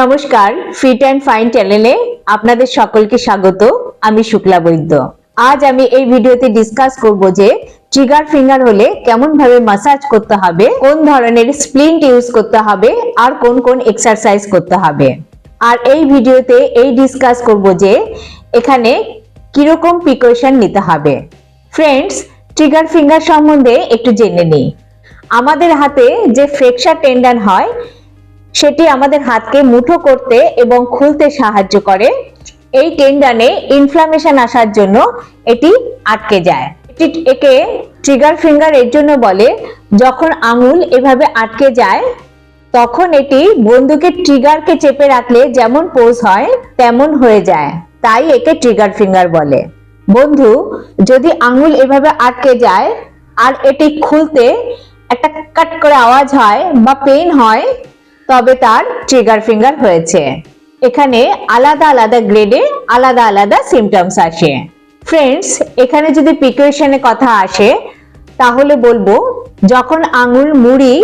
নমস্কার fit and fine চ্যানেলে আপনাদের সকলকে স্বাগত। আমি শুক্লা বৈদ্য। আজ আমি এই ভিডিওতে ডিসকাস করব যে ট্রিগার ফিঙ্গার হলে কেমন ভাবে মাসাজ করতে হবে, কোন ধরনের স্প্লিন্ট ইউজ করতে হবে, আর কোন কোন এক্সারসাইজ করতে হবে। আর এই ভিডিওতে এই ডিসকাস করব যে এখানে কীরকম প্রিকশন নিতে হবে। ফ্রেন্ডস ট্রিগার ফিঙ্গার সম্বন্ধে একটু জেনে নিই। আমাদের হাতে যে ফ্রেকচার টেন্ডন হয় সেটি আমাদের হাতকে মুঠো করতে এবং খুলতে সাহায্য করে। এই টেন্ডানে ইনফ্লামেশন আসার জন্য এটি আটকে যায়। একে ট্রিগার ফিঙ্গার এর জন্য বলে। যখন আঙুল এভাবে আটকে যায়, তখন এটি বন্দুকের ট্রিগারকে চেপে রাখলে যেমন পোজ হয়, তেমন হয়ে যায়। তাই একে ট্রিগার ফিঙ্গার বলে। বন্ধু, যদি আঙুল এভাবে আটকে যায় আর এটি খুলতে একটা কাট করে আওয়াজ হয় বা পেন হয় তবে তার ট্রিগার ফিঙ্গার হয়েছে। এখানে আলাদা আলাদা গ্রেডে আলাদা আলাদা সিমটমস আসে। ফ্রেন্ডস এখানে যদি প্রিকশনের কথা আসে, তাহলে বলব, যখন আঙুল মুড়ি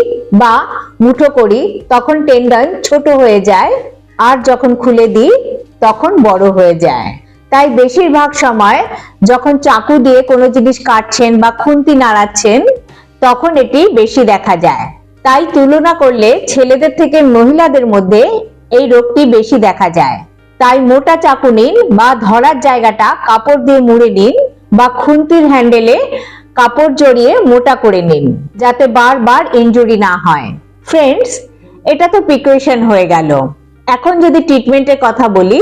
বা মুঠো করি, তখন টেন্ডন ছোট হয়ে যায়, আর যখন খুলে দিই, তখন বড় হয়ে যায়। তাই বেশিরভাগ সময় যখন চাকু দিয়ে কোনো জিনিস কাটছেন বা খুন্তি নাড়াচ্ছেন, তখন এটি বেশি দেখা যায়। তাই তুলনা করলে ছেলেদের থেকে মহিলাদের মধ্যে এই রোগটি বেশি দেখা যায়। তাই মোটা চাকু নিন বা ধরার জায়গাটা কাপড় দিয়ে মুড়ে নিন বা খুন্তির হ্যান্ডেলে কাপড় জড়িয়ে মোটা করে নিন, যাতে বারবার ইনজুরি না হয়। ফ্রেন্ডস এটা তো প্রিকশন হয়ে গেল। এখন যদি ট্রিটমেন্টের কথা বলি,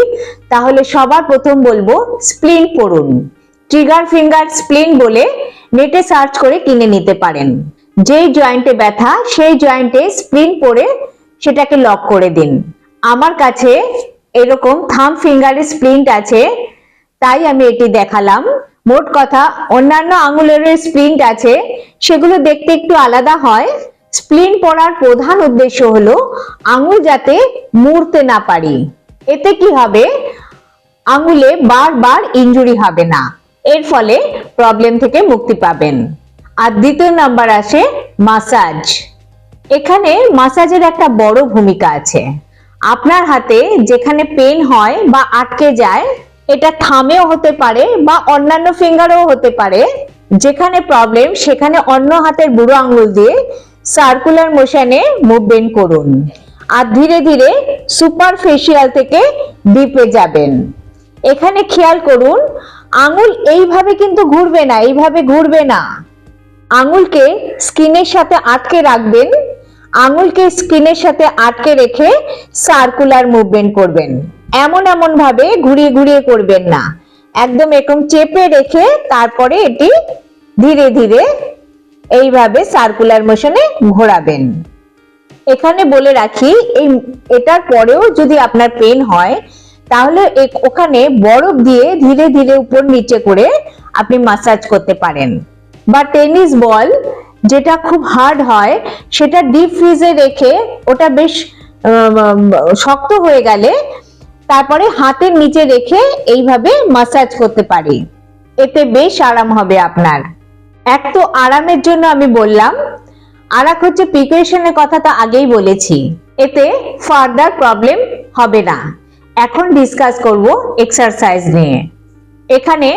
তাহলে সবার প্রথম বলব স্প্লিন পড়ুন ট্রিগার ফিঙ্গার স্প্লিন বলে নেটে সার্চ করে কিনে নিতে পারেন। যেই জয়েন্টে ব্যথা, সেই জয়েন্টে স্প্লিন পরে সেটাকে লক করে দিন। আমার কাছে এরকম থাম ফিঙ্গারের স্প্লিন্ট আছে, তাই আমি এটি দেখালাম। মোট কথা, অন্যান্য আঙুলেরও স্প্লিন্ট আছে, সেগুলো দেখতে একটু আলাদা হয়। স্প্লিন পড়ার প্রধান উদ্দেশ্য হলো আঙুল যাতে মুড়তে না পারি। এতে কি হবে? আঙুলে বারবার ইনজুরি হবে না। এর ফলে প্রবলেম থেকে মুক্তি পাবেন। আর দ্বিতীয় নাম্বার আসে মাসাজ এখানে মাসাজের একটা বড় ভূমিকা আছে। আপনার হাতে যেখানে পেন হয় বা আটকে যায়, এটা থামেও হতে পারে বা অন্যান্য ফিঙ্গারও হতে পারে। যেখানে প্রবলেম সেখানে অন্য হাতের বুড়ো আঙ্গুল দিয়ে সার্কুলার মোশনে মুভমেন্ট করুন। আর ধীরে ধীরে সুপার সুপারফেশিয়াল থেকে ডিপে যাবেন। এখানে খেয়াল করুন আঙুল এইভাবে কিন্তু ঘুরবে না, এইভাবে ঘুরবে না। আঙুলকে স্কিনের সাথে আটকে রাখবেন। আঙুলকে স্কিনের সাথে আটকে রেখে সার্কুলার মুভমেন্ট করবেন। এমন এমন ভাবে ঘুরিয়ে ঘুরিয়ে করবেন না। একদম এরকম চেপে রেখে তারপরে এটি ধীরে ধীরে এইভাবে সার্কুলার মোশনে ঘোরাবেন। এখানে বলে রাখি, এই এটার পরেও যদি আপনার পেন হয়, তাহলে ওখানে বরফ দিয়ে ধীরে ধীরে উপর নিচে করে আপনি মাসাজ করতে পারেন। বা টেনিস বল যেটা খুব হার্ড হয়, সেটা ডিপ ফ্রিজে রেখে ওটা বেশ শক্ত হয়ে গেলে তারপরে হাতের নিচে রেখে এইভাবে মাসাজ করতে পারি। এতে বেশ আরাম হবে আপনার। এক তো আরামের জন্য আমি বললাম, আর এক হচ্ছে প্রিপারেশনের কথা তো আগেই বলেছি। এতে ফার্দার প্রবলেম হবে না। এখন ডিসকাস করব এক্সারসাইজ নিয়ে। এখানে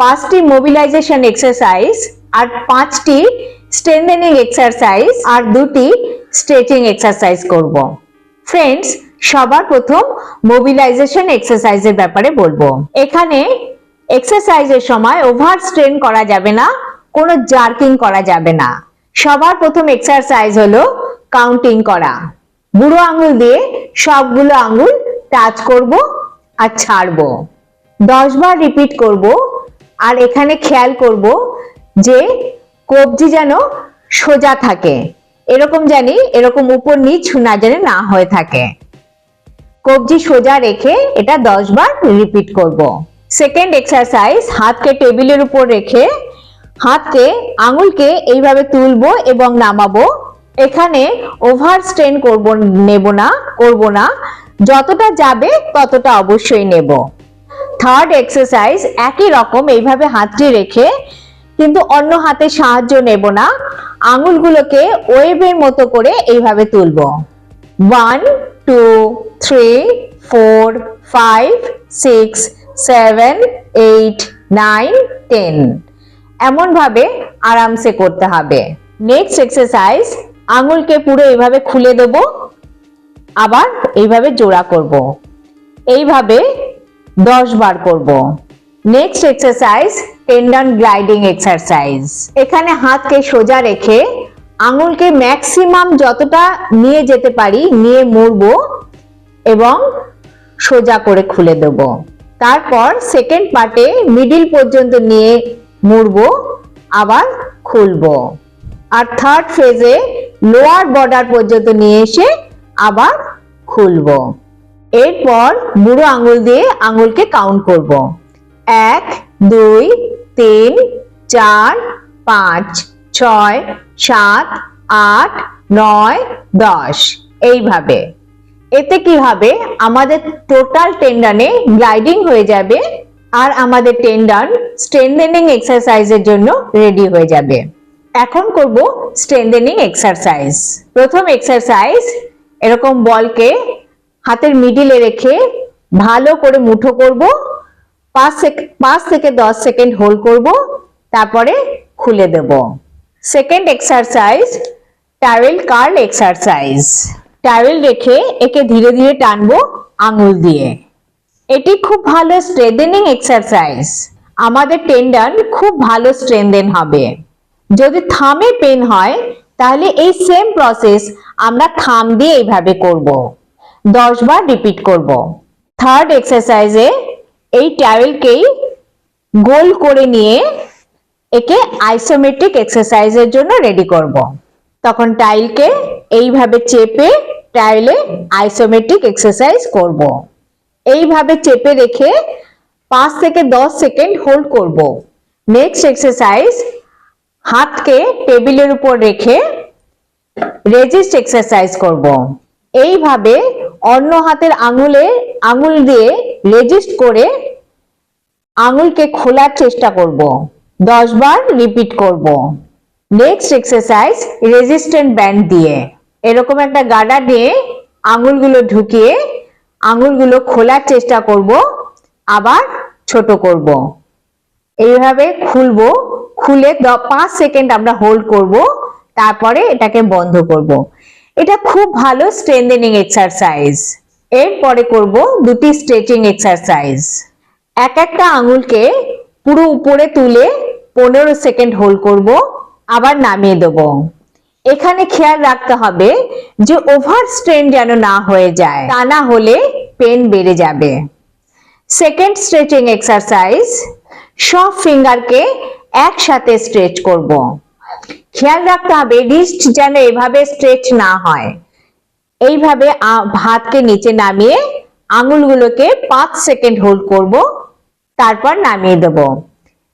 পাঁচটি মোবিলাইজেশন এক্সারসাইজ আর পাঁচটি স্ট্রেন্থেনিং এক্সারসাইজ আর দুটি স্ট্রেচিং এক্সারসাইজ করব। ফ্রেন্ডস সবার প্রথম মোবিলাইজেশন এক্সারসাইজের ব্যাপারে বলব। এখানে এক্সারসাইজের সময় ওভার স্ট্রেন করা যাবে না, কোনো জার্কিং করা যাবে না। সবার প্রথম এক্সারসাইজ হলো কাউন্টিং করা। বুড়ো আঙুল দিয়ে সবগুলো আঙুল টাচ করব আর ছাড়বো। দশ বার রিপিট করব আর এখানে খেয়াল করব যে কবজি যেন সোজা থাকে। এরকম জানি, এরকম উপর নিচ না জানি না হয়ে থাকে। কবজি সোজা রেখে এটা দশ বার রিপিট করব। সেকেন্ড এক্সারসাইজ হাতকে টেবিলের উপর রেখে হাতকে, আঙুলকে এইভাবে তুলবো এবং নামাবো। এখানে ওভার স্ট্রেন করব, নেব না, করব না। যতটা যাবে ততটা অবশ্যই নেব। থার্ড এক্সারসাইজ একই রকম, এইভাবে হাতটি রেখে কিন্তু অন্য হাতে সাহায্য নেব না। আঙুলগুলোকে ওয়েভের মতো করে এইভাবে তুলবো। One two three four five six seven eight nine ten এমনভাবে আরামসে করতে হবে। নেক্সট এক্সারসাইজ আঙুলকে পুরো এইভাবে খুলে দেব। আবার এইভাবে জোড়া করব। এইভাবে দশ বার করব। Next exercise tendon gliding exercise এখানে হাতকে সোজা রেখে আঙুলকে ম্যাক্সিমাম যতটা নিয়ে যেতে পারি নিয়ে মুড়বো এবং সোজা করে খুলে দেব। তারপর সেকেন্ড পার্টে মিডিল পর্যন্ত নিয়ে মুড়বো, আবার খুলবো। আর থার্ড ফেজে লোয়ার বর্ডার পর্যন্ত নিয়ে এসে আবার খুলবো। এরপর বুড়ো আঙুল দিয়ে আঙুলকে কাউন্ট করব। এক, দুই, তিন, চার, পাঁচ, ছয়, সাত, আট, নয়, দশ। এইভাবে। এতে কি হবে? আমাদের টোটাল টেন্ডানে গ্লাইডিং হয়ে যাবে আর আমাদের টেন্ডান স্ট্রেন্থেনিং এক্সারসাইজের জন্য রেডি হয়ে যাবে। এখন করব স্ট্রেন্থেনিং এক্সারসাইজ প্রথম এক্সারসাইজ এরকম বলকে হাতের মিডিলে রেখে ভালো করে মুঠো করব। পাঁচ পাঁচ থেকে দশ সেকেন্ড হোল্ড করব, তারপরে খুলে দেব। Second exercise towel curl exercise towel রেখে একে ধীরে ধীরে টানবো আঙুল দিয়ে। এটি খুব ভালো স্ট্রেন্থেনিং এক্সারসাইজ আমাদের টেন্ডন খুব ভালো স্ট্রেন্থেন হবে। যদি থামে পেন হয়, তাহলে এই সেম প্রসেস আমরা থাম দিয়ে এইভাবে করব। দশ বার রিপিট করব। থার্ড এক্সারসাইজে এই টাওয়েলকেই গোল করে নিয়ে একে আইসোমেট্রিক এক্সারসাইজের জন্য রেডি করব। তখন টাইলকে এইভাবে চেপে টাইলে আইসোমেট্রিক এক্সারসাইজ করব। এইভাবে চেপে রেখে পাঁচ থেকে দশ সেকেন্ড হোল্ড করব। নেক্সট এক্সারসাইজ হাতকে টেবিলের উপর রেখে রেজিস্ট এক্সারসাইজ করব। এইভাবে অন্য হাতের আঙুলে, আঙুল দিয়ে রেজিস্ট করে আঙুলকে খোলার চেষ্টা করব। দশ বার রিপিট করব। নেক্সট এক্সারসাইজ রেজিস্ট্যান্ট ব্যান্ড দিয়ে। এরকম একটা গাডা দিয়ে আঙুলগুলো ঢুকিয়ে আঙুলগুলো খোলার চেষ্টা করব, আবার ছোট করব। এইভাবে খুলবো, খুলে পাঁচ সেকেন্ড আমরা হোল্ড করব, তারপরে এটাকে বন্ধ করব। এটা খুব ভালো স্ট্রেন্থেনিং এক্সারসাইজ এরপরে করব দুটি স্ট্রেচিং এক্সারসাইজ এক একটা আঙুলকে পুরো উপরে তুলে পনেরো সেকেন্ড হোল্ড করব, আবার নামিয়ে দেব। এখানে খেয়াল রাখতে হবে যে ওভার স্ট্রেন যেন না হয়ে যায়, তা না হলে পেন বেড়ে যাবে। সেকেন্ড স্ট্রেচিং এক্সারসাইজ, সব ফিঙ্গারকে একসাথে স্ট্রেচ করব। খেয়াল রাখতে হবে রিস্ট যেন এভাবে স্ট্রেচ না হয়। এইভাবে ভাতকে নিচে নামিয়ে আঙুলগুলোকে পাঁচ সেকেন্ড হোল্ড করব তারপর নামিয়ে দেব।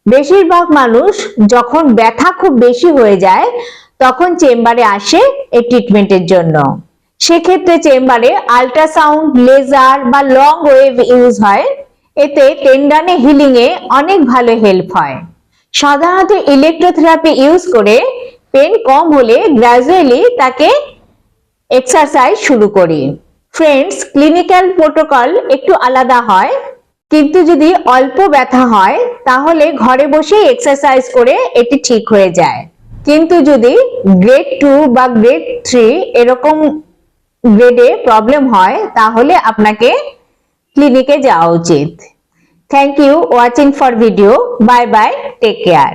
বেশিরভাগ মানুষ যখন ব্যথা খুব বেশি হয়ে যায়, তখন চেম্বারে আসে এই ট্রিটমেন্টের জন্য। সেক্ষেত্রে চেম্বারে আল্ট্রাসাউন্ড লেজার বা লং ওয়েভ ইউজ হয়। এতে টেন্ডানে হিলিং এ অনেক ভালো হেল্প হয়। সাধারণত ইলেকট্রোথেরাপি ইউজ করে পেন কম হলে গ্রাজুয়ালি তাকে এক্সারসাইজ শুরু করি। ফ্রেন্ডস ক্লিনিক্যাল প্রোটোকল একটু আলাদা হয়। কিন্তু যদি অল্প ব্যথা হয়, তাহলে ঘরে বসে এক্সারসাইজ করে এটি ঠিক হয়ে যায়। কিন্তু যদি গ্রেড টু বা গ্রেড থ্রি এরকম গ্রেডে প্রবলেম হয়, তাহলে আপনাকে ক্লিনিকে যাওয়া উচিত। Thank you watching for video bye bye take care